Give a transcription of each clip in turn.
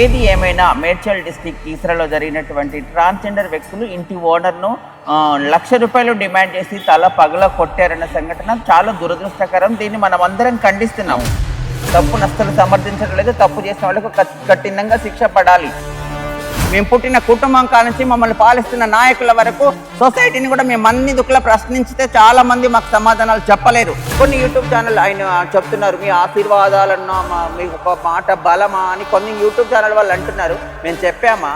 ఏది ఏమైనా మేడ్చల్ డిస్టిక్ కీసరలో జరిగినటువంటి ట్రాన్స్జెండర్ వ్యక్తులు ఇంటి ఓనర్ను లక్ష రూపాయలు డిమాండ్ చేసి తల పగల కొట్టారన్న సంఘటన చాలా దురదృష్టకరం. దీన్ని మనం అందరం ఖండిస్తున్నాం తప్పు నష్టలు సమర్థించడం లేదు తప్పు చేసిన వాళ్ళకు కఠినంగా శిక్ష పడాలి. మేము పుట్టిన కుటుంబం కానించి మమ్మల్ని పాలిస్తున్న నాయకుల వరకు సొసైటీని కూడా మేము అన్ని దుక్కుల ప్రశ్నించితే చాలా మంది మాకు సమాధానాలు చెప్పలేరు. కొన్ని యూట్యూబ్ ఛానల్ ఆయన చెప్తున్నారు మీ ఆశీర్వాదాలన్నా మీ ఒక మాట బలమా అని కొన్ని యూట్యూబ్ ఛానల్ వాళ్ళు అంటున్నారు. మేము చెప్పామా?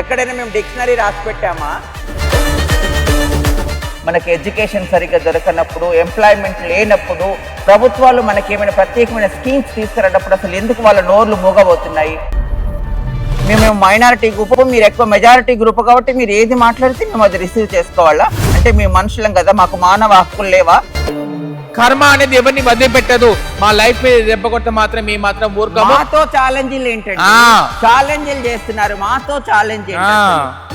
ఎక్కడైనా మేము డిక్షనరీ రాసి పెట్టామా? మనకి ఎడ్యుకేషన్ సరిగ్గా దొరకనప్పుడు ఎంప్లాయ్మెంట్ లేనప్పుడు ప్రభుత్వాలు మనకి ఏమైనా ప్రత్యేకమైన స్కీమ్స్ తీసుకురానప్పుడు అసలు ఎందుకు వాళ్ళ నోర్లు మూగబోతున్నాయి? మేము మైనారిటీ గ్రూప్ మీరు ఎక్కువ మెజారిటీ గ్రూప్ కాబట్టి మీరు ఏది మాట్లాడితే మేము అది రిసీవ్ చేసుకోవాలా? అంటే మేము మనుషులం కదా మాకు మానవ హక్కులు లేవా? కర్మ అనేది ఎవరిని వదిలిపెట్టదు. మా లైఫ్ మీద దెబ్బ కొట్ట మాత్రం మేము మాత్రం ఊరుకోము. మాతో ఛాలెంజ్లు ఏంటంటే. ఛాలెంజ్లు చేస్తున్నారు. మాతో ఛాలెంజ్.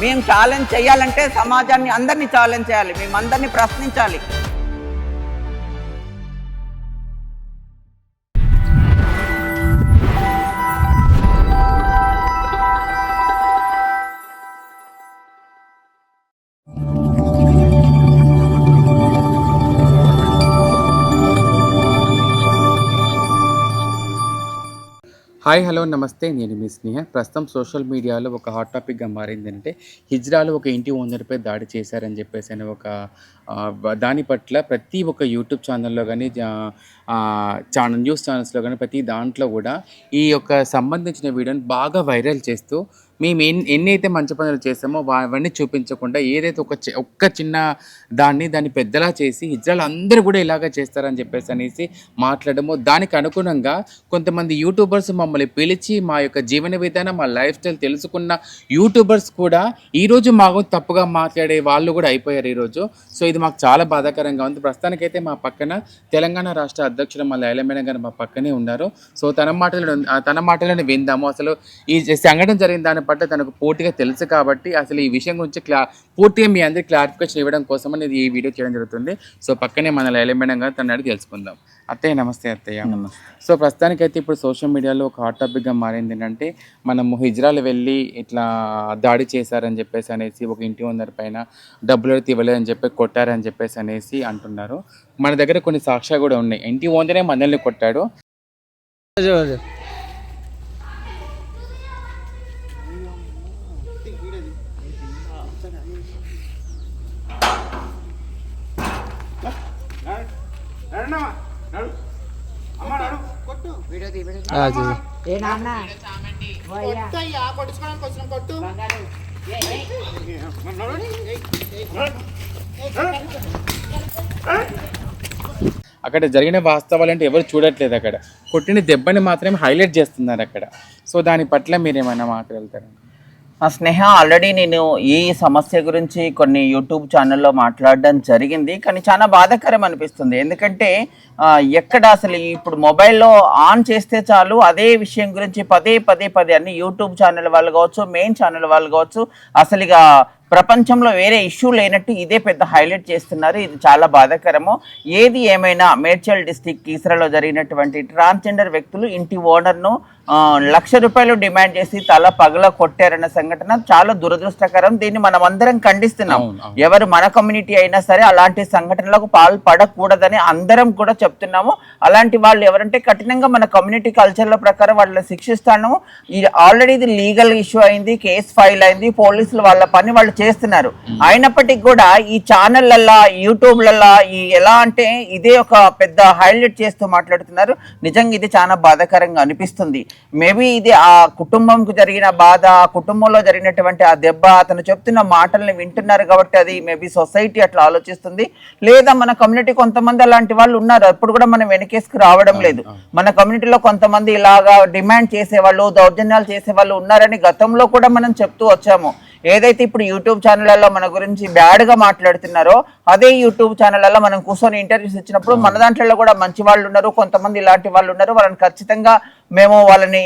మేము ఛాలెంజ్ చేయాలంటే సమాజాన్ని అందరినీ ఛాలెంజ్ చేయాలి. మేము అందరినీ ప్రశ్నించాలి. హాయ్ హలో నమస్తే. నేను మీ స్నేహ. ప్రస్తుతం సోషల్ మీడియాలో ఒక హాట్ టాపిక్గా మారింది అంటే హిజ్రాలు ఒక ఇంటి ఓనర్పై దాడి చేశారని చెప్పేసి అని ఒక దాని పట్ల ప్రతి ఒక్క యూట్యూబ్ ఛానల్లో కానీ ఛానల్ న్యూస్ ఛానల్స్లో కానీ ప్రతి దాంట్లో కూడా ఈ యొక్క సంబంధించిన వీడియోని బాగా వైరల్ చేస్తూ మేము ఎన్ని అయితే మంచి పనులు చేస్తామో అవన్నీ చూపించకుండా ఏదైతే ఒక చి- ఒక్క చిన్న దాన్ని దాన్ని పెద్దలా చేసి ఇజ్రాయల్ అందరూ కూడా ఇలాగ చేస్తారని చెప్పేసి అనేసి మాట్లాడము. దానికి అనుగుణంగా కొంతమంది యూట్యూబర్స్ మమ్మల్ని పిలిచి మా యొక్క జీవన విధానం మా లైఫ్ స్టైల్ తెలుసుకున్న యూట్యూబర్స్ కూడా ఈరోజు మాకు తప్పుగా మాట్లాడే వాళ్ళు కూడా అయిపోయారు ఈరోజు. సో ఇది మాకు చాలా బాధాకరంగా ఉంది. ప్రస్తుతానికైతే మా పక్కన తెలంగాణ రాష్ట్ర అధ్యక్షుడు మా లైలమేన గారు మా పక్కనే ఉన్నారు. సో తన మాటలను తన మాటలను విందాము. అసలు ఈ సంఘటన జరిగిన దాని పట్ల తనకు పూర్తిగా తెలుసు కాబట్టి అసలు ఈ విషయం గురించి క్లా పూర్తిగా మీ అందరికి క్లారిఫికేషన్ ఇవ్వడం కోసం అనేది ఈ వీడియో చేయడం జరుగుతుంది. సో పక్కనే మన లైలమేన గారు తన అడిగి తెలుసుకుందాం. అత్తయ్య నమస్తే అత్తయ్య. సో ప్రస్తుతానికైతే ఇప్పుడు సోషల్ మీడియాలో ఒక హాట్ టాపిక్గా మారింది ఏంటంటే మనము హిజ్రాలు వెళ్ళి ఇట్లా దాడి చేశారని చెప్పేసి అనేసి ఒక ఇంటి ఓనర్ పైన డబ్బులు అయితే ఇవ్వలేదని చెప్పి కొట్టారని చెప్పేసి అనేసి అంటున్నారు. మన దగ్గర కొన్ని సాక్ష్యాలు కూడా ఉన్నాయి. ఇంటి ఓనరే మనల్ని కొట్టాడు. ఏ నాన్న? అక్కడ జరిగిన వాస్తవాలు అంటే ఎవరు చూడట్లేదు అక్కడ. కొట్టిన దెబ్బని మాత్రమే హైలైట్ చేస్తున్నారు అక్కడ. సో దాని పట్ల మీరు ఏమైనా మాట్లాడతారు ఆ స్నేహ ఆల్రెడీ నేను ఈ సమస్య గురించి కొన్ని యూట్యూబ్ ఛానల్లో మాట్లాడడం జరిగింది. కానీ చాలా బాధాకరం అనిపిస్తుంది. ఎందుకంటే ఎక్కడ అసలు ఇప్పుడు మొబైల్లో ఆన్ చేస్తే చాలు అదే విషయం గురించి పదే పదే పదే అన్ని యూట్యూబ్ ఛానల్ వాళ్ళు కావచ్చు మెయిన్ ఛానల్ వాళ్ళు కావచ్చు అసలు ఇక ప్రపంచంలో వేరే ఇష్యూ లేనట్టు ఇదే పెద్ద హైలైట్ చేస్తున్నారు. ఇది చాలా బాధాకరము. ఏది ఏమైనా మేడ్చల్ డిస్టిక్ కీసరలో జరిగినటువంటి ట్రాన్స్జెండర్ వ్యక్తులు ఇంటి ఓనర్ను లక్ష రూపాయలు డిమాండ్ చేసి తల పగల కొట్టారన్న సంఘటన చాలా దురదృష్టకరం. దీన్ని మనం అందరం ఖండిస్తున్నాం. ఎవరు మన కమ్యూనిటీ అయినా సరే అలాంటి సంఘటనలకు పాల్పడకూడదని అందరం కూడా చెప్తున్నాము. అలాంటి వాళ్ళు ఎవరంటే కఠినంగా మన కమ్యూనిటీ కల్చర్ల ప్రకారం వాళ్ళని శిక్షిస్తాను. ఇది ఆల్రెడీ ఇది లీగల్ ఇష్యూ అయింది కేసు ఫైల్ అయింది పోలీసులు వాళ్ళ పని వాళ్ళు చేస్తున్నారు. అయినప్పటికీ కూడా ఈ ఛానళ్ళల్లా యూట్యూబ్లల్లా ఈ ఎలా అంటే ఇదే ఒక పెద్ద హైలైట్ చేస్తూ మాట్లాడుతున్నారు. నిజంగా ఇది చాలా బాధాకరంగా అనిపిస్తుంది. మేబీ ఇది ఆ కుటుంబంకు జరిగిన బాధ ఆ కుటుంబంలో జరిగినటువంటి ఆ దెబ్బ అతను చెప్తున్న మాటల్ని వింటున్నారు కాబట్టి అది మేబీ సొసైటీ అట్లా ఆలోచిస్తుంది. లేదా మన కమ్యూనిటీ కొంతమంది అలాంటి వాళ్ళు ఉన్నారు. అప్పుడు కూడా మనం వెనకేసుకు రావడం లేదు. మన కమ్యూనిటీలో కొంతమంది ఇలాగా డిమాండ్ చేసేవాళ్ళు దౌర్జన్యాలు చేసేవాళ్ళు ఉన్నారని గతంలో కూడా మనం చెప్తూ వచ్చాము. ఏదైతే ఇప్పుడు యూట్యూబ్ ఛానళ్ళలో మన గురించి బ్యాడ్గా మాట్లాడుతున్నారో అదే యూట్యూబ్ ఛానళ్ళలో మనం కూర్చొని ఇంటర్వ్యూస్ ఇచ్చినప్పుడు మన దాంట్లో కూడా మంచి వాళ్ళు ఉన్నారు కొంతమంది ఇలాంటి వాళ్ళు ఉన్నారు వాళ్ళని ఖచ్చితంగా మేము వాళ్ళని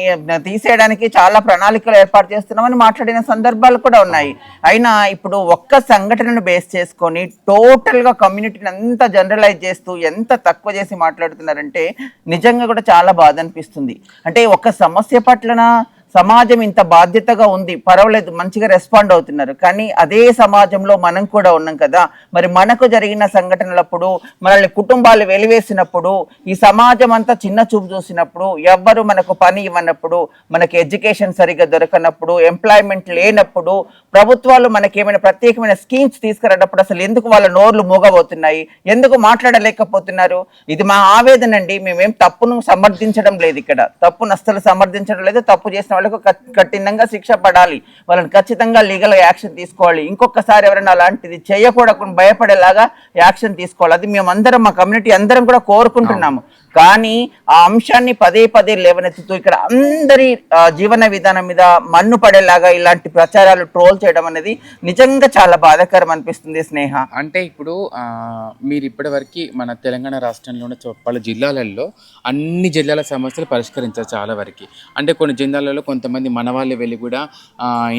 తీసేయడానికి చాలా ప్రణాళికలు ఏర్పాటు చేస్తున్నామని మాట్లాడిన సందర్భాలు కూడా ఉన్నాయి. అయినా ఇప్పుడు ఒక్క సంఘటనను బేస్ చేసుకొని టోటల్గా కమ్యూనిటీని అంతా జనరలైజ్ చేస్తూ ఎంత తక్కువ చేసి మాట్లాడుతున్నారంటే నిజంగా కూడా చాలా బాధ అనిపిస్తుంది. అంటే ఒక సమస్య పట్లన? సమాజం ఇంత బాధ్యతగా ఉంది పర్వాలేదు మంచిగా రెస్పాండ్ అవుతున్నారు. కానీ అదే సమాజంలో మనం కూడా ఉన్నాం కదా. మరి మనకు జరిగిన సంఘటనలప్పుడు మనల్ని కుటుంబాలు వెలివేసినప్పుడు ఈ సమాజం అంతా చిన్న చూపు చూసినప్పుడు ఎవ్వరు మనకు పని ఇవ్వనప్పుడు మనకి ఎడ్యుకేషన్ సరిగ్గా దొరకనప్పుడు ఎంప్లాయ్మెంట్ లేనప్పుడు ప్రభుత్వాలు మనకి ఏమైనా ప్రత్యేకమైన స్కీమ్స్ తీసుకురానప్పుడు అసలు ఎందుకు వాళ్ళ నోర్లు మూగబోతున్నాయి? ఎందుకు మాట్లాడలేకపోతున్నారు? ఇది మా ఆవేదన అండి. మేమేం తప్పును సమర్థించడం లేదు ఇక్కడ. తప్పును అస్సలు సమర్థించడం లేదు. తప్పు చేసిన వాళ్ళకు కఠినంగా శిక్ష పడాలి. వాళ్ళని ఖచ్చితంగా లీగల్ యాక్షన్ తీసుకోవాలి. ఇంకొకసారి ఎవరైనా అలాంటిది చేయకూడకుండా భయపడేలాగా యాక్షన్ తీసుకోవాలి. అది మేమందరం మా కమ్యూనిటీ అందరం కూడా కోరుకుంటున్నాము. కానీ ఆ అంశాన్ని పదే పదే లేవనెత్తుతూ ఇక్కడ అందరి జీవన విధానం మీద మన్ను పడేలాగా ఇలాంటి ప్రచారాలు ట్రోల్ చేయడం అనేది నిజంగా చాలా బాధాకరం అనిపిస్తుంది స్నేహ. అంటే ఇప్పుడు మీరు ఇప్పటివరకు మన తెలంగాణ రాష్ట్రంలోని పలు జిల్లాలలో అన్ని జిల్లాల సమస్యలు పరిష్కరించారు చాలా వరకు. అంటే కొన్ని జిల్లాలలో కొంతమంది మనవాళ్ళు వెళ్ళి కూడా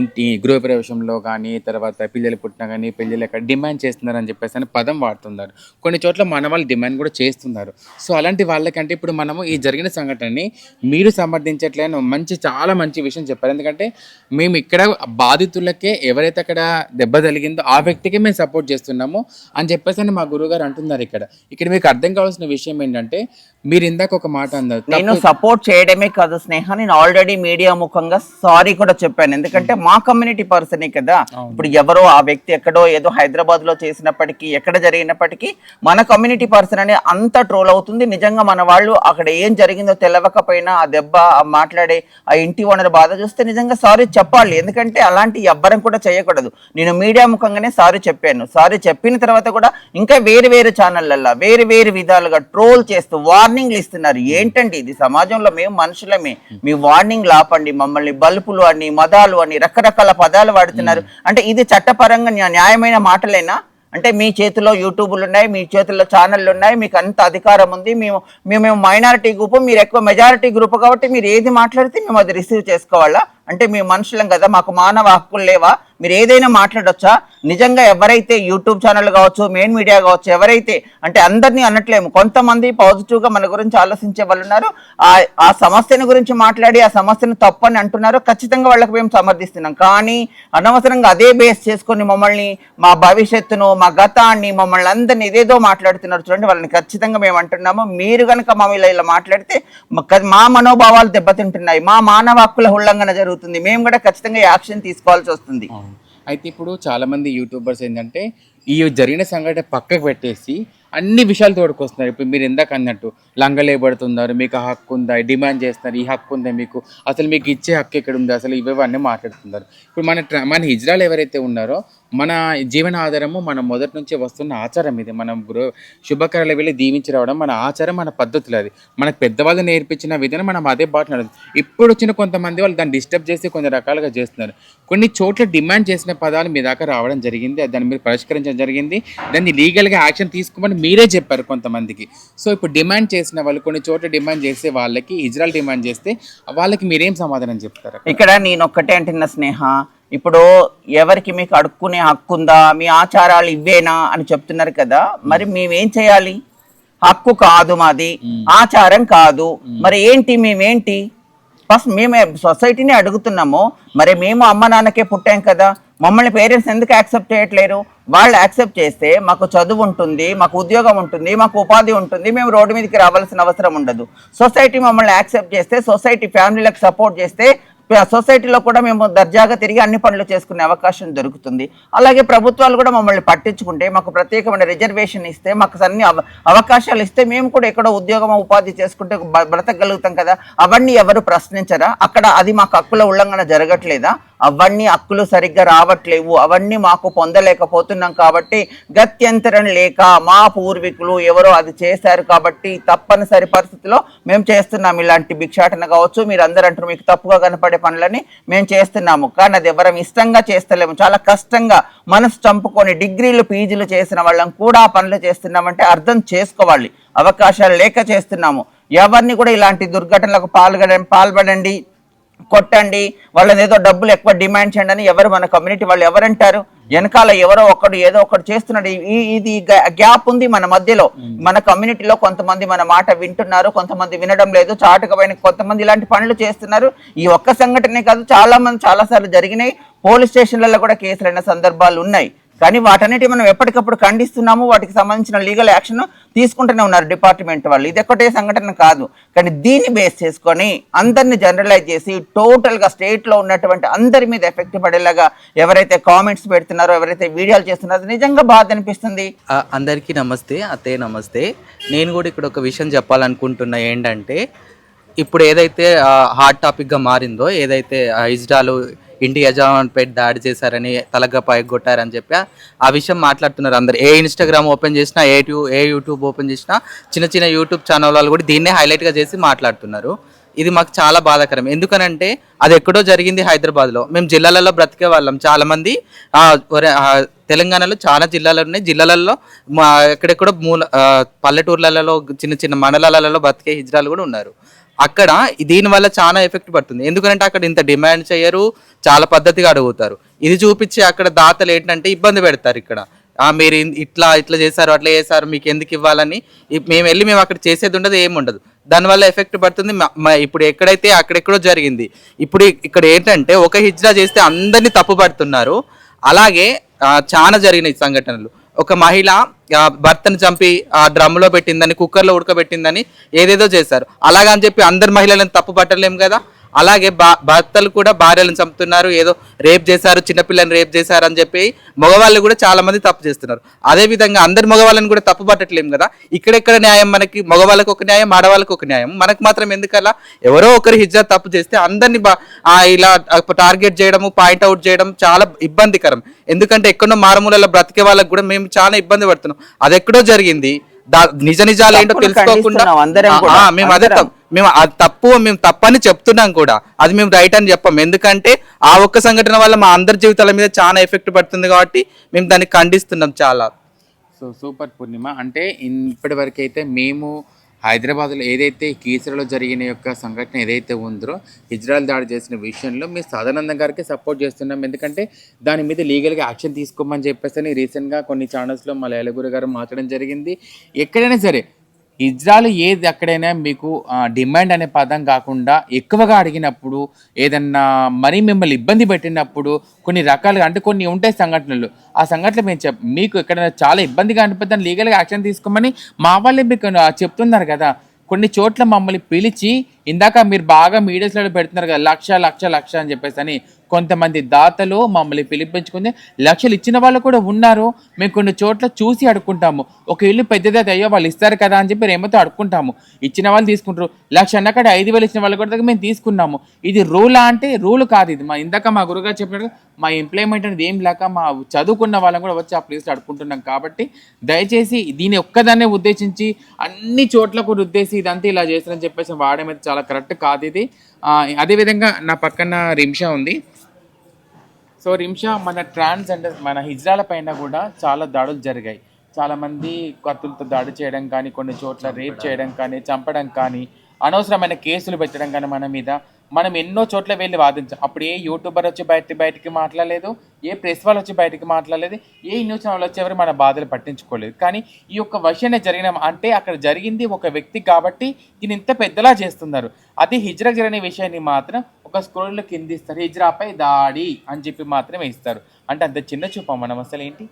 ఇంటి గృహప్రవేశంలో కానీ తర్వాత పిల్లలు పుట్టినా కానీ పెళ్ళిళ్ళు ఎక్కడ డిమాండ్ చేస్తున్నారని చెప్పేసి అని పదం వాడుతున్నారు. కొన్ని చోట్ల మన వాళ్ళు డిమాండ్ కూడా చేస్తున్నారు. సో అలాంటి వాళ్ళకంటే ఇప్పుడు మనము ఈ జరిగిన సంఘటనని మీరు సమర్థించట్లేను. మంచి చాలా మంచి విషయం చెప్పారు. ఎందుకంటే మేము ఇక్కడ బాధితులకే ఎవరైతే అక్కడ దెబ్బ తగిలిందో ఆ వ్యక్తికి మేము సపోర్ట్ చేస్తున్నాము అని చెప్పేసి అని మా గురువుగారు అంటున్నారు ఇక్కడ. ఇక్కడ మీకు అర్థం కావాల్సిన విషయం ఏంటంటే మీరు ఇందాక ఒక మాట అన్నారు నేను సపోర్ట్ చేయడమే కాదు స్నేహ నేను ఆల్రెడీ మీడియా ముఖంగా సారీ కూడా చెప్పాను. ఎందుకంటే మా కమ్యూనిటీ పర్సనే కదా ఇప్పుడు ఎవరో ఆ వ్యక్తి ఎక్కడో ఏదో హైదరాబాద్లో చేసినప్పటికీ ఎక్కడ జరిగినప్పటికీ మన కమ్యూనిటీ పర్సన్ అనే అంత ట్రోల్ అవుతుంది. నిజంగా మన వాళ్ళు అక్కడ ఏం జరిగిందో తెలవకపోయినా ఆ దెబ్బ ఆ మాట్లాడే ఆ ఇంటి ఓనర్ బాధ చూస్తే నిజంగా సారీ చెప్పాలి. ఎందుకంటే అలాంటి ఎవ్వరం కూడా చేయకూడదు. నేను మీడియా ముఖంగానే సారీ చెప్పాను. సారీ చెప్పిన తర్వాత కూడా ఇంకా వేరు వేరు ఛానళ్ళల్లో వేరు వేరు విధాలుగా ట్రోల్ చేస్తూ వార్నింగ్లు ఇస్తున్నారు. ఏంటండి ఇది? సమాజంలో మేము మనుషులమే. మీ వార్నింగ్ లాపండి మమ్మల్ని. బల్బులు అని మదాలు అని రకరకాల పదాలు వాడుతున్నారు. అంటే ఇది చట్టపరంగా న్యా- న్యాయమైన మాటలేనా? అంటే మీ చేతిలో యూట్యూబ్లు ఉన్నాయి మీ చేతుల్లో ఛానళ్ళు ఉన్నాయి మీకు అంత అధికారం ఉంది. మేము మేము మైనారిటీ గ్రూప్ మీరు ఎక్కువ మెజారిటీ గ్రూప్ కాబట్టి మీరు ఏది మాట్లాడితే మేము అది రిసీవ్ చేసుకోవాలా? అంటే మేము మనుషులం కదా మాకు మానవ హక్కులు లేవా? మీరు ఏదైనా మాట్లాడొచ్చా? నిజంగా ఎవరైతే యూట్యూబ్ ఛానల్ కావచ్చు మెయిన్ మీడియా కావచ్చు ఎవరైతే అంటే అందరినీ అనట్లేము. కొంతమంది పాజిటివ్గా మన గురించి ఆలోచించే వాళ్ళు ఉన్నారు. ఆ ఆ సమస్యను గురించి మాట్లాడి ఆ సమస్యను తప్పని అంటున్నారు ఖచ్చితంగా వాళ్ళకి మేము సమర్థిస్తున్నాం. కానీ అనవసరంగా అదే బేస్ చేసుకొని మమ్మల్ని మా భవిష్యత్తును మా గతాన్ని మమ్మల్ని అందరిని ఏదేదో మాట్లాడుతున్నారు చూడండి వాళ్ళని ఖచ్చితంగా మేము అంటున్నాము. మీరు కనుక మా ఇలా ఇలా మాట్లాడితే మా- మా మనోభావాలు దెబ్బతింటున్నాయి. మా మానవ హక్కుల ఉల్లంఘన జరుగుతుంది. మేము కూడా ఖచ్చితంగా యాక్షన్ తీసుకోవాల్సి వస్తుంది. అయితే ఇప్పుడు చాలా మంది యూట్యూబర్స్ ఏంటంటే ఈ జరిగిన సంఘటన పక్కకు పెట్టేసి అన్ని విషయాలు తోడుకొస్తున్నారు. ఇప్పుడు మీరు ఇందాక అన్నట్టు లంగలేబడుతున్నారు మీకు ఆ హక్కు ఉందా డిమాండ్ చేస్తున్నారు ఈ హక్కు ఉందా మీకు? అసలు మీకు ఇచ్చే హక్కు ఎక్కడ ఉంది? అసలు ఇవన్నీ మాట్లాడుతున్నారు. ఇప్పుడు మన మన హిజ్రాలు ఎవరైతే ఉన్నారో మన జీవన ఆధారము మన మొదటి నుంచి వస్తున్న ఆచారం ఇది. మనం గృహ శుభకరాలు వెళ్ళి దీవించి రావడం మన ఆచారం మన పద్ధతులు అది. మనకు పెద్దవాళ్ళు నేర్పించిన విధానం మనం అదే బాట నడదు ఇప్పుడు వచ్చిన కొంతమంది వాళ్ళు దాన్ని డిస్టర్బ్ చేసి కొన్ని రకాలుగా చేస్తున్నారు. కొన్ని చోట్ల డిమాండ్ చేసిన పదాలు మీ దాకా రావడం జరిగింది. దాన్ని మీరు పరిష్కరించడం జరిగింది. దాన్ని లీగల్గా యాక్షన్ తీసుకోమని మీరే చెప్పారు కొంతమందికి. సో ఇప్పుడు డిమాండ్ చేసిన వాళ్ళు కొన్ని చోట్ల డిమాండ్ చేసే వాళ్ళకి ఇజ్రాయల్ డిమాండ్ చేస్తే వాళ్ళకి మీరేం సమాధానం చెప్తారు ఇక్కడ నేను ఒక్కటే అంటున్న స్నేహ ఇప్పుడు ఎవరికి మీకు అడుక్కునే హక్కు ఉందా మీ ఆచారాలు ఇవ్వేనా అని చెప్తున్నారు కదా మరి మేమేం. చేయాలి? హక్కు కాదు మాది ఆచారం కాదు. మరి ఏంటి మేమేంటి? ఫస్ట్ మేమే సొసైటీని అడుగుతున్నాము. మరి మేము అమ్మ నాన్నకే పుట్టాం కదా మమ్మల్ని పేరెంట్స్ ఎందుకు యాక్సెప్ట్ చేయట్లేరు? వాళ్ళు యాక్సెప్ట్ చేస్తే మాకు చదువు ఉంటుంది మాకు ఉద్యోగం ఉంటుంది మాకు ఉపాధి ఉంటుంది మేము రోడ్డు మీదకి రావాల్సిన అవసరం ఉండదు. సొసైటీ మమ్మల్ని యాక్సెప్ట్ చేస్తే సొసైటీ ఫ్యామిలీలకు సపోర్ట్ చేస్తే సొసైటీలో కూడా మేము దర్జాగా తిరిగి అన్ని పనులు చేసుకునే అవకాశం దొరుకుతుంది. అలాగే ప్రభుత్వాలు కూడా మమ్మల్ని పట్టించుకుంటే మాకు ప్రత్యేకమైన రిజర్వేషన్ ఇస్తే మాకు అన్ని అవ- అవకాశాలు ఇస్తే మేము కూడా ఎక్కడో ఉద్యోగం ఉపాధి చేసుకుంటే బ- బ్రతకగలుగుతాం కదా? అవన్నీ ఎవరు ప్రశ్నించరా? అక్కడ అది మాకు హక్కుల ఉల్లంఘన జరగట్లేదా? అవన్నీ హక్కులు సరిగ్గా రావట్లేవు. అవన్నీ మాకు పొందలేకపోతున్నాం కాబట్టి గత్యంతరం లేక మా పూర్వీకులు ఎవరో అది చేశారు కాబట్టి తప్పనిసరి పరిస్థితిలో మేము చేస్తున్నాం ఇలాంటి భిక్షాటన కావచ్చు. మీరు అందరూ అంటారు మీకు తప్పుగా కనపడే పనులని మేము చేస్తున్నాము. కానీ అది ఎవరం ఇష్టంగా చేస్తలేము. చాలా కష్టంగా మనసు చంపుకొని డిగ్రీలు పీజీలు చేసిన వాళ్ళం కూడా పనులు చేస్తున్నామంటే అర్థం చేసుకోవాలి. అవకాశాలు లేక చేస్తున్నాము. ఎవరిని కూడా ఇలాంటి దుర్ఘటనలకు పాల్గొన పాల్పడండి. కొట్టండి వాళ్ళని ఏదో డబ్బులు ఎక్కువ డిమాండ్ చేయండి అని ఎవరు మన కమ్యూనిటీ వాళ్ళు ఎవరంటారు? వెనకాల ఎవరో ఒకడు ఏదో ఒకటి చేస్తున్నాడు. ఈ- ఇది గ్యాప్ ఉంది మన మధ్యలో. మన కమ్యూనిటీలో కొంతమంది మన మాట వింటున్నారు కొంతమంది వినడం లేదు చాటుగా పోయిన కొంతమంది ఇలాంటి పనులు చేస్తున్నారు. ఈ ఒక్క సంఘటనే కాదు చాలా మంది చాలా సార్లు జరిగినాయి. పోలీస్ స్టేషన్లలో కూడా కేసులైన సందర్భాలు ఉన్నాయి. కానీ వాటన్నిటి మనం ఎప్పటికప్పుడు ఖండిస్తున్నాము వాటికి సంబంధించిన లీగల్ యాక్షన్ తీసుకుంటూనే ఉన్నారు డిపార్ట్మెంట్ వాళ్ళు. ఇది ఒకటే సంఘటన కాదు. కానీ దీన్ని బేస్ చేసుకొని అందరిని జనరలైజ్ చేసి టోటల్గా స్టేట్లో ఉన్నటువంటి అందరి మీద ఎఫెక్ట్ పడేలాగా ఎవరైతే కామెంట్స్ పెడుతున్నారో ఎవరైతే వీడియోలు చేస్తున్నారో నిజంగా బాధ అనిపిస్తుంది. అందరికీ నమస్తే అతే నమస్తే. నేను కూడా ఇక్కడ ఒక విషయం చెప్పాలనుకుంటున్నా ఏంటంటే ఇప్పుడు ఏదైతే హాట్ టాపిక్గా మారిందో ఏదైతే ఇజ్రాలు ఇంటి యజమానిపై దాడి చేశారని తలగా పైకి కొట్టారని చెప్పి ఆ- విషయం మాట్లాడుతున్నారు అందరు. ఏ ఇన్స్టాగ్రామ్ ఓపెన్ చేసినా ఏ ట్యూ ఏ యూట్యూబ్ ఓపెన్ చేసినా చిన్న చిన్న యూట్యూబ్ ఛానల్ వాళ్ళు కూడా దీన్నే హైలైట్గా చేసి మాట్లాడుతున్నారు. ఇది మాకు చాలా బాధాకరం. ఎందుకనంటే అది ఎక్కడో జరిగింది హైదరాబాద్లో. మేము జిల్లాలలో బ్రతికే వాళ్ళం. చాలామంది తెలంగాణలో చాలా జిల్లాలు ఉన్నాయి. జిల్లాలలో మా ఎక్కడెక్కడో మూల పల్లెటూర్లలో చిన్న చిన్న మండలాలలో బ్రతికే హిజ్రాలు కూడా ఉన్నారు. అక్కడ దీనివల్ల చాలా ఎఫెక్ట్ పడుతుంది. ఎందుకంటే అక్కడ ఇంత డిమాండ్ చేయరు చాలా పద్ధతిగా అడుగుతారు. ఇది చూపించి అక్కడ దాతలు ఏంటంటే ఇబ్బంది పెడతారు ఇక్కడ. మీరు ఇట్లా ఇట్లా చేశారు అట్లా చేశారు మీకు ఎందుకు ఇవ్వాలని మేము వెళ్ళి మేము అక్కడ చేసేది ఉండదు ఏమి ఉండదు. దానివల్ల ఎఫెక్ట్ పడుతుంది ఇప్పుడు ఎక్కడైతే అక్కడెక్కడో జరిగింది. ఇప్పుడు ఇక్కడ ఏంటంటే ఒక హిజ్రా చేస్తే అందరినీ తప్పు పడుతున్నారు అలాగే చాలా జరిగినాయి సంఘటనలు. ఒక మహిళ భర్తను చంపి ఆ డ్రమ్లో పెట్టిందని కుక్కర్లో ఉడకబెట్టిందని ఏదేదో చేశారు. అలాగని చెప్పి అందరి మహిళలను తప్పు పట్టలేము కదా? అలాగే బా భర్తలు కూడా భార్యలను చంపుతున్నారు. ఏదో రేప్ చేశారు చిన్నపిల్లని రేప్ చేశారు అని చెప్పి మగవాళ్ళు కూడా చాలా మంది తప్పు చేస్తున్నారు. అదే విధంగా అందరి మగవాళ్ళని కూడా తప్పు పట్టట్లేము కదా? ఇక్కడెక్కడ న్యాయం మనకి? మగవాళ్ళకి ఒక న్యాయం ఆడవాళ్ళకి ఒక న్యాయం. మనకు మాత్రం ఎందుకలా? ఎవరో ఒకరు హిజ్జా తప్పు చేస్తే అందరినీ ఇలా టార్గెట్ చేయడము పాయింట్ అవుట్ చేయడం చాలా ఇబ్బందికరం. ఎందుకంటే ఎక్కడో మారుమూలలో బ్రతికే వాళ్ళకి కూడా మేము చాలా ఇబ్బంది పడుతున్నాం. అది ఎక్కడో జరిగింది నిజ నిజాలు ఏంటో తెలుసుకోకుండా మేము అదే మేము అది తప్పు మేము తప్పని చెప్తున్నాం కూడా. అది మేము రైట్ అని చెప్పాం. ఎందుకంటే ఆ ఒక్క సంఘటన వల్ల మా అందరి జీవితాల మీద చాలా ఎఫెక్ట్ పడుతుంది కాబట్టి మేము దాన్ని ఖండిస్తున్నాం చాలా. So super Purnima. అంటే ఇప్పటి వరకు అయితే మేము హైదరాబాద్లో ఏదైతే కీసరలో జరిగిన యొక్క సంఘటన ఏదైతే ఉందో ఇజ్రాయల్ దాడి చేసిన విషయంలో మేము సదానందం గారికి సపోర్ట్ చేస్తున్నాం. ఎందుకంటే దాని మీద లీగల్గా యాక్షన్ తీసుకోమని చెప్పేసి రీసెంట్గా కొన్ని ఛానల్స్లో మా లేలగురు గారు మాట్లాడడం జరిగింది. ఎక్కడైనా సరే ఇజ్రాయల్ ఏది ఎక్కడైనా మీకు డిమాండ్ అనే పదం కాకుండా ఎక్కువగా అడిగినప్పుడు ఏదన్నా మరీ మిమ్మల్ని ఇబ్బంది పెట్టినప్పుడు కొన్ని రకాలుగా అంటే కొన్ని ఉంటాయి సంఘటనలు. ఆ సంఘటనలు మేము చెప్ మీకు ఎక్కడైనా చాలా ఇబ్బందిగా అనిపిస్తే లీగల్గా యాక్షన్ తీసుకోమని మా వాళ్ళే మీకు చెప్తున్నారు కదా. కొన్ని చోట్ల మమ్మల్ని పిలిచి ఇందాక మీరు బాగా మీడియాస్లో పెడుతున్నారు కదా లక్ష లక్ష లక్ష అని చెప్పేసి అని కొంతమంది దాతలు మమ్మల్ని పిలిపించుకుంది. లక్షలు ఇచ్చిన వాళ్ళు కూడా ఉన్నారు. మేము కొన్ని చోట్ల చూసి అడుక్కుంటాము. ఒక ఇల్లు పెద్దదే అయ్యో వాళ్ళు ఇస్తారు కదా అని చెప్పి ఏమైతే అడుక్కుంటాము. ఇచ్చిన వాళ్ళు తీసుకుంటారు. లక్ష అన్నక్కడ ఐదు వేలు ఇచ్చిన వాళ్ళు కూడా మేము తీసుకున్నాము. ఇది రూలా అంటే రూల్ కాదు ఇది. మా ఇందాక మా గురుగారు చెప్పినట్టు మా ఎంప్లాయ్మెంట్ అనేది ఏం లేక మా చదువుకున్న వాళ్ళని కూడా వచ్చి ఆ ప్లేస్లో అడుక్కుంటున్నాం కాబట్టి దయచేసి దీని ఒక్కదాన్నే ఉద్దేశించి అన్ని చోట్ల కూడా ఉద్దేశించి ఇదంతా ఇలా చేస్తారని చెప్పేసి వాడే చాలా కరెక్ట్ కాదు ఇది. అదేవిధంగా నా పక్కన రిమ్షా ఉంది. సో రిమ్షా మన ట్రాన్స్ ట్రాన్స్జెండర్ మన హిజ్రాల పైన కూడా చాలా దాడులు జరిగాయి. చాలామంది కత్తులతో దాడి చేయడం కానీ కొన్ని చోట్ల రేప్ చేయడం కానీ చంపడం కానీ అనవసరమైన కేసులు పెట్టడం కానీ మన మీద మనం ఎన్నో చోట్ల వెళ్ళి వాదించాం. అప్పుడు ఏ యూట్యూబర్ వచ్చి బయట బయటికి మాట్లాడలేదు ఏ ప్రెస్ వాళ్ళు వచ్చి బయటికి మాట్లాడలేదు ఏ న్యూస్ ఛానల్ వచ్చేవారు మన బాధలు పట్టించుకోలేదు. కానీ ఈ యొక్క వర్షనే జరిగిన అంటే అక్కడ జరిగింది ఒక వ్యక్తి కాబట్టి దీని ఇంత పెద్దలా చేస్తున్నారు. అది హిజ్రా జరిగిన విషయాన్ని మాత్రం ఒక స్క్రోల్లో కిందిస్తారు హిజ్రాపై దాడి అని చెప్పి మాత్రమే ఇస్తారు. అంటే అంత చిన్న చూపం మనం అసలు ఏంటి?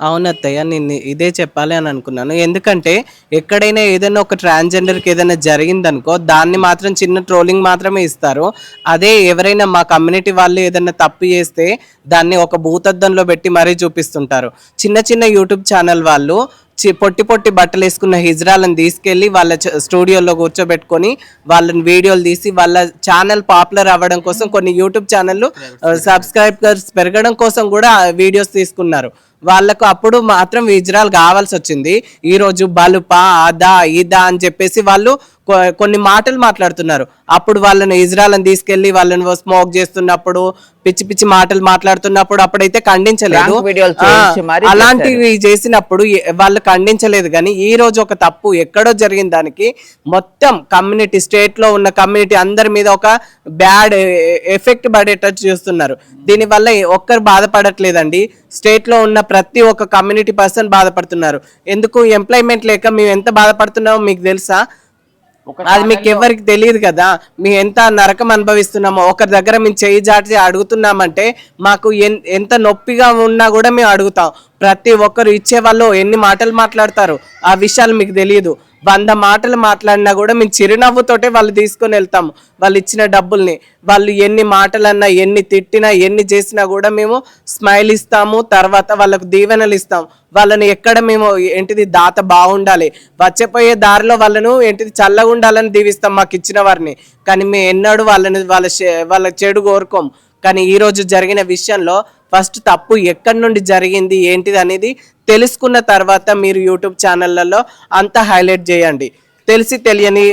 అవును అత్తయ్య నేను ఇదే చెప్పాలి అని అనుకున్నాను. ఎందుకంటే ఎక్కడైనా ఏదైనా ఒక ట్రాన్స్జెండర్కి ఏదైనా జరిగిందనుకో దాన్ని మాత్రం చిన్న ట్రోలింగ్ మాత్రమే ఇస్తారు. అదే ఎవరైనా మా కమ్యూనిటీ వాళ్ళు ఏదైనా తప్పు చేస్తే దాన్ని ఒక భూతద్దంలో పెట్టి మరీ చూపిస్తుంటారు. చిన్న చిన్న యూట్యూబ్ ఛానల్ వాళ్ళు చి- పొట్టి పొట్టి బట్టలు వేసుకున్న హిజ్రాలను తీసుకెళ్ళి వాళ్ళ స్టూడియోలో కూర్చోబెట్టుకొని వాళ్ళని వీడియోలు తీసి వాళ్ళ ఛానల్ పాపులర్ అవ్వడం కోసం కొన్ని యూట్యూబ్ ఛానళ్ళు సబ్స్క్రైబర్స్ పెరగడం కోసం కూడా వీడియోస్ తీసుకున్నారు. వాళ్ళకు అప్పుడు మాత్రం హిజ్రాలు కావాల్సి వచ్చింది. ఈ రోజు బలుపా అదా ఇదా అని చెప్పేసి వాళ్ళు కొన్ని మాటలు మాట్లాడుతున్నారు. అప్పుడు వాళ్ళని ఇజ్రాయల్ని తీసుకెళ్ళి వాళ్ళని స్మోక్ చేస్తున్నప్పుడు పిచ్చి పిచ్చి మాటలు మాట్లాడుతున్నప్పుడు అప్పుడైతే ఖండించలేదు. అలాంటివి చేసినప్పుడు వాళ్ళు ఖండించలేదు. కానీ ఈ రోజు ఒక తప్పు ఎక్కడో జరిగిన దానికి మొత్తం కమ్యూనిటీ స్టేట్లో ఉన్న కమ్యూనిటీ అందరి మీద ఒక బ్యాడ్ ఎఫెక్ట్ పడేటట్టు చూస్తున్నారు. దీనివల్ల ఒక్కరు బాధపడట్లేదండి. స్టేట్లో ఉన్న ప్రతి ఒక్క కమ్యూనిటీ పర్సన్ బాధపడుతున్నారు. ఎందుకు? ఎంప్లాయ్మెంట్ లేక మేము ఎంత బాధపడుతున్నామో మీకు తెలుసా? అది మీకు ఎవరికి తెలియదు కదా మేము ఎంత నరకం అనుభవిస్తున్నామో ఒకరి దగ్గర మేము చేయి జాటి అడుగుతున్నామంటే మాకు ఎంత నొప్పిగా ఉన్నా కూడా మేము అడుగుతాం. ప్రతి ఒక్కరు ఇచ్చే వాళ్ళు ఎన్ని మాటలు మాట్లాడతారు ఆ విషయాలు మీకు తెలియదు. వంద మాటలు మాట్లాడినా కూడా మేము చిరునవ్వుతోటే వాళ్ళు తీసుకొని వెళ్తాము. వాళ్ళు ఇచ్చిన డబ్బుల్ని వాళ్ళు ఎన్ని మాటలన్నా ఎన్ని తిట్టినా ఎన్ని చేసినా కూడా మేము స్మైల్ ఇస్తాము. తర్వాత వాళ్ళకు దీవెనలు ఇస్తాము. వాళ్ళని ఎక్కడ మేము ఏంటిది దాత బాగుండాలి. వచ్చేపోయే దారిలో వాళ్ళను ఏంటిది చల్లగా ఉండాలని దీవిస్తాం మాకు ఇచ్చిన వారిని. కానీ మేము ఎన్నడూ వాళ్ళని వాళ్ళ వాళ్ళ చెడు కోరుకోం కానీ ఈ రోజు జరిగిన విషయంలో ఫస్ట్ తప్పు ఎక్కడి నుండి జరిగింది ఏంటిది అనేది తెలుసుకున్న తర్వాత మీరు యూట్యూబ్ ఛానళ్ళలో అంతా హైలైట్ చేయండి. తెలిసి తెలియని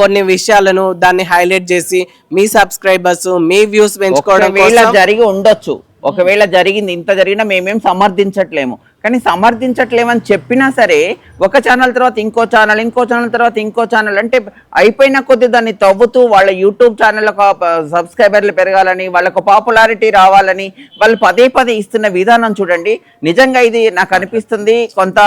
కొన్ని విషయాలను దాన్ని హైలైట్ చేసి మీ సబ్స్క్రైబర్స్ మీ వ్యూస్ పెంచుకోవడం జరిగి ఉండొచ్చు. ఒకవేళ జరిగింది ఇంత జరిగినా మేమేం సమర్థించట్లేము. కానీ సమర్థించట్లేమని చెప్పినా సరే ఒక ఛానల్ తర్వాత ఇంకో ఛానల్ ఇంకో ఛానల్ తర్వాత ఇంకో ఛానల్ అంటే అయిపోయిన కొద్ది దాన్ని తవ్వుతూ వాళ్ళ యూట్యూబ్ ఛానళ్ళకు సబ్స్క్రైబర్లు పెరగాలని వాళ్ళకు పాపులారిటీ రావాలని వాళ్ళు పదే పదే ఇస్తున్న విధానం చూడండి. నిజంగా ఇది నాకు అనిపిస్తుంది. కొంత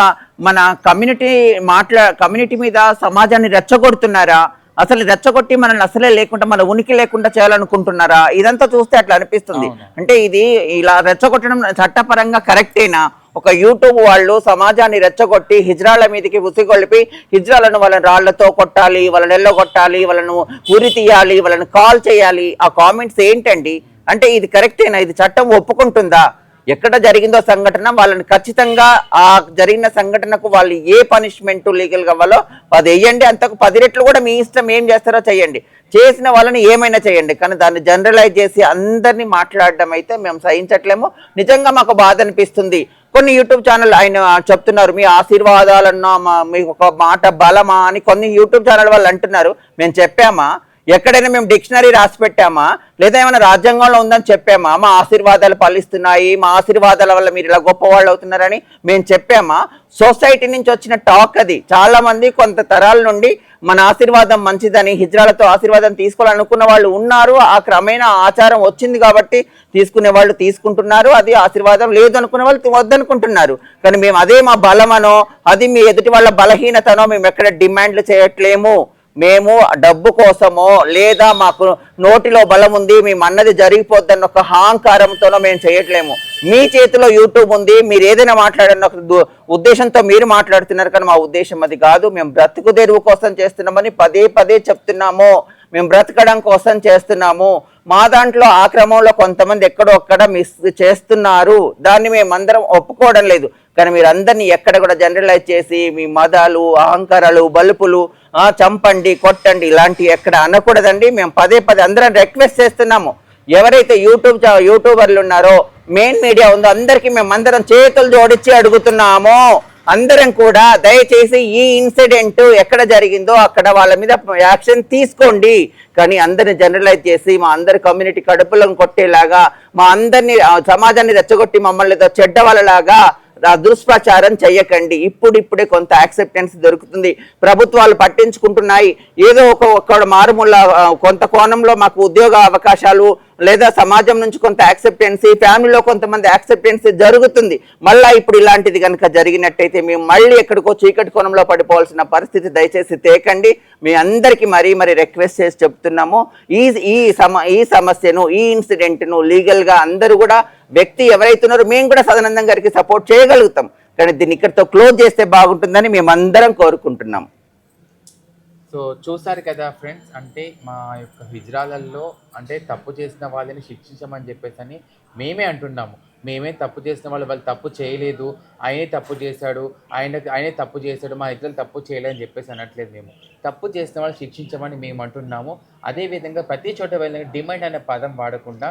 మన కమ్యూనిటీ మాట్లా కమ్యూనిటీ మీద సమాజాన్ని రెచ్చగొడుతున్నారా? అసలు రెచ్చగొట్టి మనల్ని అసలే లేకుండా మన ఉనికి లేకుండా చేయాలనుకుంటున్నారా? ఇదంతా చూస్తే అట్లా అనిపిస్తుంది. అంటే ఇది ఇలా రెచ్చగొట్టడం చట్టపరంగా కరెక్టేనా? ఒక యూట్యూబ్ వాళ్ళు సమాజాన్ని రెచ్చగొట్టి హిజ్రాల మీదకి ఉసిగొలిపి హిజ్రాలను వాళ్ళని రాళ్ళతో కొట్టాలి వాళ్ళని ఎల్లగొట్టాలి వాళ్ళను ఉరి తీయాలి వాళ్ళని కాల్ చేయాలి. ఆ కామెంట్స్ ఏంటండి? అంటే ఇది కరెక్టేనా? ఇది చట్టం ఒప్పుకుంటుందా? ఎక్కడ జరిగిందో సంఘటన వాళ్ళని ఖచ్చితంగా ఆ జరిగిన సంఘటనకు వాళ్ళు ఏ పనిష్మెంట్ లీగల్ కావాలో అది వేయండి. అంతకు పది రెట్లు కూడా మీ ఇష్టం ఏం చేస్తారో చేయండి. చేసిన వాళ్ళని ఏమైనా చేయండి. కానీ దాన్ని జనరలైజ్ చేసి అందరినీ మాట్లాడడం అయితే మేము సహించట్లేము. నిజంగా మాకు బాధ అనిపిస్తుంది. కొన్ని యూట్యూబ్ ఛానల్ ఆయన చెప్తున్నారు మీ ఆశీర్వాదాలన్నా మా మీకు ఒక మాట బలమా అని కొన్ని యూట్యూబ్ ఛానల్ వాళ్ళు అంటున్నారు. మేము చెప్పామా? ఎక్కడైనా మేము డిక్షనరీ రాసి పెట్టామా లేదా ఏమైనా రాజ్యాంగంలో ఉందని చెప్పామా? మా ఆశీర్వాదాలు ఫలిస్తున్నాయి మా ఆశీర్వాదాల వల్ల మీరు ఇలా గొప్పవాళ్ళు అవుతున్నారని మేము చెప్పామా? సొసైటీ నుంచి వచ్చిన టాక్ అది. చాలామంది కొంత తరాల నుండి మన ఆశీర్వాదం మంచిదని హిజ్రాలతో ఆశీర్వాదం తీసుకోవాలనుకున్న వాళ్ళు ఉన్నారు. ఆ క్రమేణ ఆచారం వచ్చింది కాబట్టి తీసుకునే వాళ్ళు తీసుకుంటున్నారు. అది ఆశీర్వాదం లేదు అనుకునే వాళ్ళు వద్దనుకుంటున్నారు. కానీ మేము అదే మా బలమనో అది మీ ఎదుటి వాళ్ళ బలహీనతనో మేము ఎక్కడ డిమాండ్లు చేయట్లేము. మేము డబ్బు కోసమో లేదా మాకు నోటిలో బలం ఉంది మేము అన్నది జరిగిపోద్దన్న ఒక అహంకారంతోనో మేము చేయట్లేము. మీ చేతిలో యూట్యూబ్ ఉంది మీరు ఏదైనా మాట్లాడన్న ఒక ఉద్దేశంతో మీరు మాట్లాడుతున్నారు కానీ మా ఉద్దేశం అది కాదు. మేము బ్రతుకు తెరువు కోసం చేస్తున్నామని పదే పదే చెప్తున్నాము. మేము బ్రతకడం కోసం చేస్తున్నాము. మా దాంట్లో ఆ క్రమంలో కొంతమంది ఎక్కడొక్కడ మిస్ చేస్తున్నారు. దాన్ని మేమందరం ఒప్పుకోవడం లేదు. కానీ మీరు అందరినీ ఎక్కడ కూడా జనరలైజ్ చేసి మీ మదాలు అహంకారాలు బలుపులు చంపండి కొట్టండి ఇలాంటివి ఎక్కడ అనకూడదండి. మేము పదే పదే అందరం రిక్వెస్ట్ చేస్తున్నాము. ఎవరైతే యూట్యూబ్ చా- యూట్యూబర్లు ఉన్నారో మెయిన్ మీడియా ఉందో అందరికీ మేము అందరం చేతులు జోడించి అడుగుతున్నాము. అందరం కూడా దయచేసి ఈ ఇన్సిడెంట్ ఎక్కడ జరిగిందో అక్కడ వాళ్ళ మీద యాక్షన్ తీసుకోండి. కానీ అందరిని జనరలైజ్ చేసి మా అందరి కమ్యూనిటీ కడుపులను కొట్టేలాగా మా అందరిని సమాజాన్ని రెచ్చగొట్టి మమ్మల్ని చెడ్డ వాళ్ళలాగా దుష్ప్రచారం చెయ్యకండి. ఇప్పుడు ఇప్పుడే కొంత యాక్సెప్టెన్స్ దొరుకుతుంది. ప్రభుత్వాలు పట్టించుకుంటున్నాయి. ఏదో ఒక ఒక మారుమూల కొంత కోణంలో మాకు ఉద్యోగ అవకాశాలు లేదా సమాజం నుంచి కొంత యాక్సెప్టెన్సీ ఫ్యామిలీలో కొంతమంది యాక్సెప్టెన్సీ జరుగుతుంది. మళ్ళీ ఇప్పుడు ఇలాంటిది కనుక జరిగినట్టయితే మేము మళ్ళీ ఎక్కడికో చీకటి కోణంలో పడిపోవాల్సిన పరిస్థితి దయచేసి తేకండి. మీ అందరికీ మరీ మరీ రిక్వెస్ట్ చేసి చెప్తున్నాము. ఈ ఈ సమ ఈ సమస్యను ఈ ఇన్సిడెంట్ను లీగల్గా అందరూ కూడా వ్యక్తి ఎవరైతున్నారో మేము కూడా సదానందం గారికి సపోర్ట్ చేయగలుగుతాం. కానీ దీన్ని ఇక్కడితో క్లోజ్ చేస్తే బాగుంటుందని మేమందరం కోరుకుంటున్నాం. సో చూసారు కదా ఫ్రెండ్స్ అంటే మా యొక్క హిజ్రాలల్లో అంటే తప్పు చేసిన వాళ్ళని శిక్షించమని చెప్పేసి అని మేమే అంటున్నాము. మేమే తప్పు చేసిన వాళ్ళు వాళ్ళు తప్పు చేయలేదు ఆయనే తప్పు చేశాడు ఆయన ఆయనే తప్పు చేశాడు మా ఇద్దరు తప్పు చేయలేదని చెప్పేసి అనట్లేదు మేము. తప్పు చేసిన వాళ్ళు శిక్షించమని మేము అంటున్నాము. అదేవిధంగా ప్రతి చోట వెళ్ళిన డిమాండ్ అనే పదం వాడకుండా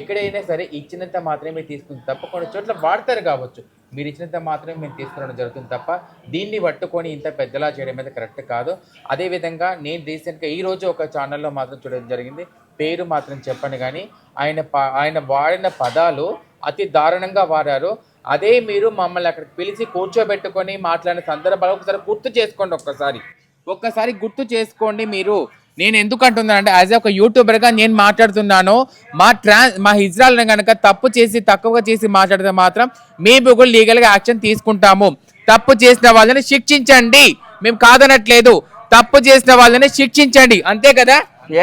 ఎక్కడైనా సరే ఇచ్చినంత మాత్రమే తీసుకుని తప్పకుండా చోట్ల వాడతారు కావచ్చు. మీరు ఇచ్చినంత మాత్రమే మేము తీసుకురావడం జరుగుతుంది తప్ప దీన్ని పట్టుకొని ఇంత పెద్దలా చేయడం అయితే కరెక్ట్ కాదు. అదేవిధంగా నేను రీసెంట్గా ఈ రోజు ఒక ఛానల్లో మాత్రం చూడడం జరిగింది. పేరు మాత్రం చెప్పండి కానీ ఆయన ప- ఆయన వాడిన పదాలు అతి దారుణంగా వాడారు. అదే మీరు మమ్మల్ని అక్కడికి పిలిచి కూర్చోబెట్టుకొని మాట్లాడిన సందర్భాలు ఒకసారి గుర్తు చేసుకోండి ఒక్కసారి. ఒక్కసారి గుర్తు చేసుకోండి మీరు. నేను ఎందుకు అంటున్నానంటే యాజ్ ఒక యూట్యూబర్గా నేను మాట్లాడుతున్నాను మా ట్రాన్స్ మా ఇజ్రాయల్ కనుక తప్పు చేసి తక్కువగా చేసి మాట్లాడితే మాత్రం మేము కూడా లీగల్గా యాక్షన్ తీసుకుంటాము. తప్పు చేసిన వాళ్ళని శిక్షించండి. మేము కాదనట్లేదు. తప్పు చేసిన వాళ్ళని శిక్షించండి. అంతే కదా?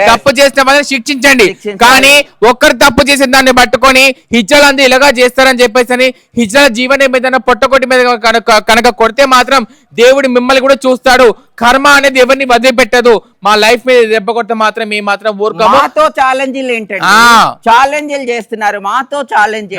తప్పు చేసిన వాళ్ళని శిక్షించండి. కానీ ఒక్కరు తప్పు చేసిన దాన్ని పట్టుకొని హిజ్జలు అంది ఇలాగా చేస్తారని చెప్పేసి అని హిజ్జల జీవన మీద పొట్టకొట్టి మీద కనుక కొడితే మాత్రం దేవుడు మిమ్మల్ని కూడా చూస్తాడు. కర్మ అనేది ఎవరిని వదిలిపెట్టదు. మా లైఫ్ మీద దెబ్బ కొడితే మాత్రం మేము మాత్రం ఊరుకోము. మాతో ఛాలెంజ్లు ఏంటండి? ఆ. ఛాలెంజ్లు చేస్తున్నారు. మాతో ఛాలెంజ్.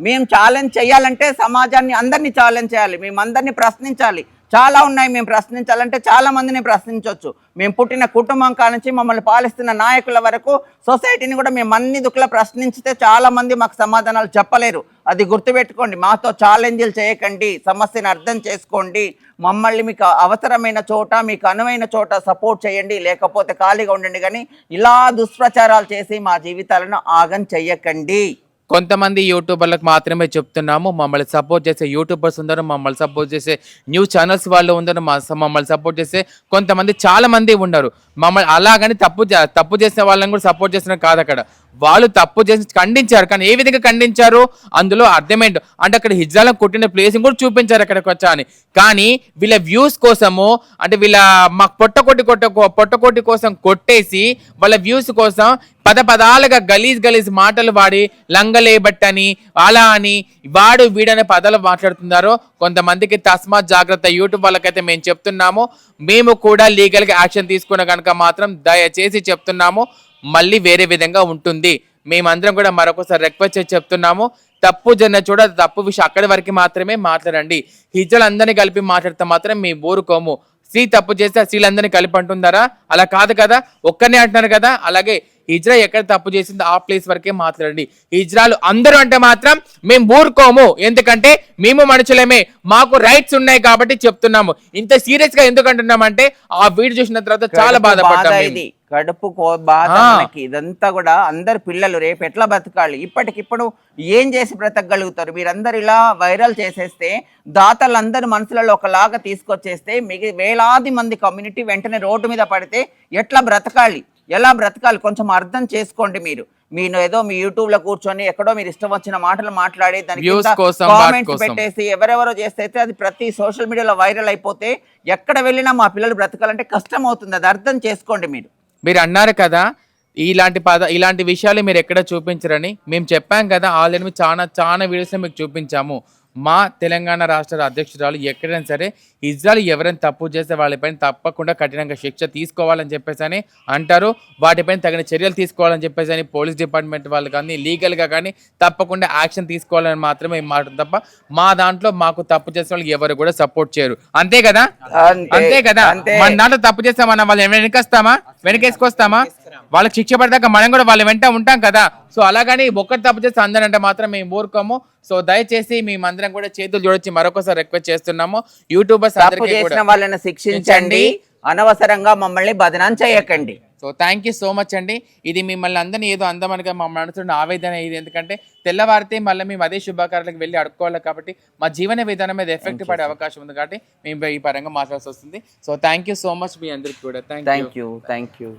మేము ఛాలెంజ్ చేయాలంటే సమాజాన్ని అందరినీ ఛాలెంజ్ చేయాలి. మేము అందరినీ ప్రశ్నించాలి. చాలా ఉన్నాయి మేము ప్రశ్నించాలంటే చాలా మందిని ప్రశ్నించవచ్చు మేము పుట్టిన కుటుంబం కానించి మమ్మల్ని పాలిస్తున్న నాయకుల వరకు సొసైటీని కూడా మేము అన్ని దుక్కుల ప్రశ్నించితే చాలా మంది మాకు సమాధానాలు చెప్పలేరు. అది గుర్తుపెట్టుకోండి మాతో ఛాలెంజ్లు చేయకండి సమస్యను అర్థం చేసుకోండి మమ్మల్ని మీకు అవసరమైన చోట మీకు అనువైన చోట సపోర్ట్ చేయండి లేకపోతే ఖాళీగా ఉండండి. కానీ ఇలా దుష్ప్రచారాలు చేసి మా జీవితాలను ఆగం చెయ్యకండి. కొంతమంది యూట్యూబర్లకు మాత్రమే చెప్తున్నాము మమ్మల్ని సపోర్ట్ చేసే యూట్యూబర్స్ ఉన్నారు మమ్మల్ని సపోర్ట్ చేసే న్యూస్ ఛానల్స్ వాళ్ళు ఉన్నారు మమ్మల్ని సపోర్ట్ చేసే కొంతమంది చాలా మంది ఉన్నారు. మమ్మల్ని అలాగని తప్పు చే- తప్పు చేసే వాళ్ళని కూడా సపోర్ట్ చేసిన కాదు అక్కడ. వాళ్ళు తప్పు చేసి ఖండించారు. కానీ ఏ విధంగా ఖండించారు? అందులో అర్థమేంటో అంటే అక్కడ హిజ్రాలను కొట్టిన ప్లేస్ కూడా చూపించారు అక్కడికి వచ్చా అని. కానీ వీళ్ళ వ్యూస్ కోసము అంటే వీళ్ళ మాకు పొట్టకొట్టి కొట్ట పొట్టకొట్టి కోసం కొట్టేసి వాళ్ళ వ్యూస్ కోసం పద పదాలుగా గలీజ్ గలీజ్ మాటలు వాడి లంగలేబట్టని అలా అని వాడు వీడనే పదాలు మాట్లాడుతున్నారు. కొంతమందికి తస్మాత్ జాగ్రత్త యూట్యూబ్ వాళ్ళకైతే మేము చెప్తున్నాము. మేము కూడా లీగల్గా యాక్షన్ తీసుకున్న కనుక మాత్రం దయచేసి చెప్తున్నాము. మళ్ళీ వేరే విధంగా ఉంటుంది. మేమందరం కూడా మరొకసారి రిక్వెస్ట్ చేసి చెప్తున్నాము. తప్పు జన చూడ తప్పు విషయం అక్కడి వరకు మాత్రమే మాట్లాడండి. హిజ్జలందరినీ కలిపి మాట్లాడితే మాత్రం మీ ఊరుకోము. స్త్రీ తప్పు చేస్తే స్త్రీలందరినీ కలిపి అంటుందారా? అలా కాదు కదా? ఒక్కరినే అంటున్నారు కదా? అలాగే హిజ్రా ఎక్కడ తప్పు చేసిందో ఆ ప్లేస్ వరకే మాట్లాడండి. హిజ్రాలు అందరూ అంటే మాత్రం మేము ఊరుకోము. ఎందుకంటే మేము మనుషులమే. మాకు రైట్స్ ఉన్నాయి కాబట్టి చెప్తున్నాము. ఇంత సీరియస్గా ఎందుకు అంటున్నామంటే ఆ వీడియో చూసిన తర్వాత చాలా కడుపు బాధ బాధపడ్డాం మేము. ఇది. కడుపు బాధ. మనకి. ఇదంతా కూడా అందరు పిల్లలు రేపు ఎట్లా బతకాలి? ఇప్పటికిప్పుడు ఏం చేసి బ్రతకగలుగుతారు? మీరందరు ఇలా వైరల్ చేసేస్తే దాతలందరూ మనసులలో ఒకలాగా తీసుకొచ్చేస్తే మిగి వేలాది మంది కమ్యూనిటీ వెంటనే రోడ్డు మీద పడితే ఎట్లా బ్రతకాలి? ఎలా బ్రతకాలి? కొంచెం అర్థం చేసుకోండి మీరు. మీరు ఏదో మీ యూట్యూబ్లో కూర్చొని ఎక్కడో మీరు ఇష్టం వచ్చిన మాటలు మాట్లాడి వాటి కామెంట్స్. పెట్టేసి ఎవరెవరో చేస్తే అయితే అది ప్రతి సోషల్ మీడియాలో వైరల్ అయిపోతే ఎక్కడ వెళ్ళినా మా పిల్లలు బ్రతకాలంటే కష్టం అవుతుంది. అది అర్థం చేసుకోండి మీరు. మీరు అన్నారు కదా ఇలాంటి పద ఇలాంటి విషయాలు మీరు ఎక్కడ చూపించరని. మేము చెప్పాం కదా ఆల్రెడీ చాలా చాలా వీడియోస్ మీకు చూపించాము. మా తెలంగాణ రాష్ట్ర అధ్యక్షురాలు ఎక్కడైనా సరే ఇజ్రాయల్ ఎవరైనా తప్పు చేస్తే వాళ్ళపైన తప్పకుండా కఠినంగా శిక్ష తీసుకోవాలని చెప్పేసి అని అంటారు వాటిపైన తగిన చర్యలు తీసుకోవాలని చెప్పేసి అని పోలీస్ డిపార్ట్మెంట్ వాళ్ళు కానీ లీగల్గా కానీ తప్పకుండా యాక్షన్ తీసుకోవాలని మాత్రమే మాట తప్ప మా దాంట్లో మాకు తప్పు చేసే వాళ్ళు ఎవరు కూడా సపోర్ట్ చేయరు. అంతే కదా? అంతే, కదా. మన దాంట్లో తప్పు చేస్తే మనం వాళ్ళు వెనకేస్తామా? వెనకేసుకొస్తామా? వాళ్ళకి శిక్ష పడదాకా మనం కూడా వాళ్ళ వెంట ఉంటాం కదా? సో అలాగని ఒక్కటి తప్పు చేస్తే అందరంటే మాత్రం మేము ఊరుకోము. సో దయచేసి మేమందరం కూడా చేతులు జోడించి మరొకసారి రిక్వెస్ట్ చేస్తున్నాము. యూట్యూబర్స్ తప్పు చేసిన వాళ్ళని శిక్షించండి. అనవసరంగా మమ్మల్ని బదనాం చేయకండి. So thank you so much అండి. ఇది మిమ్మల్ని అందరినీ ఏదో అందమనగా మా మనసులో ఆవేదన ఇది. ఎందుకంటే తెల్లవారితే మళ్ళీ మేము అదే శుభాకారాలకు వెళ్ళి అడుక్కోవాలి కాబట్టి మా జీవన విధానం మీద ఎఫెక్ట్ పడే అవకాశం ఉంది కాబట్టి మేము ఈ పరంగా మాట్లాడాల్సి వస్తుంది. So thank you so much మీ అందరికి కూడా. Thank you thank you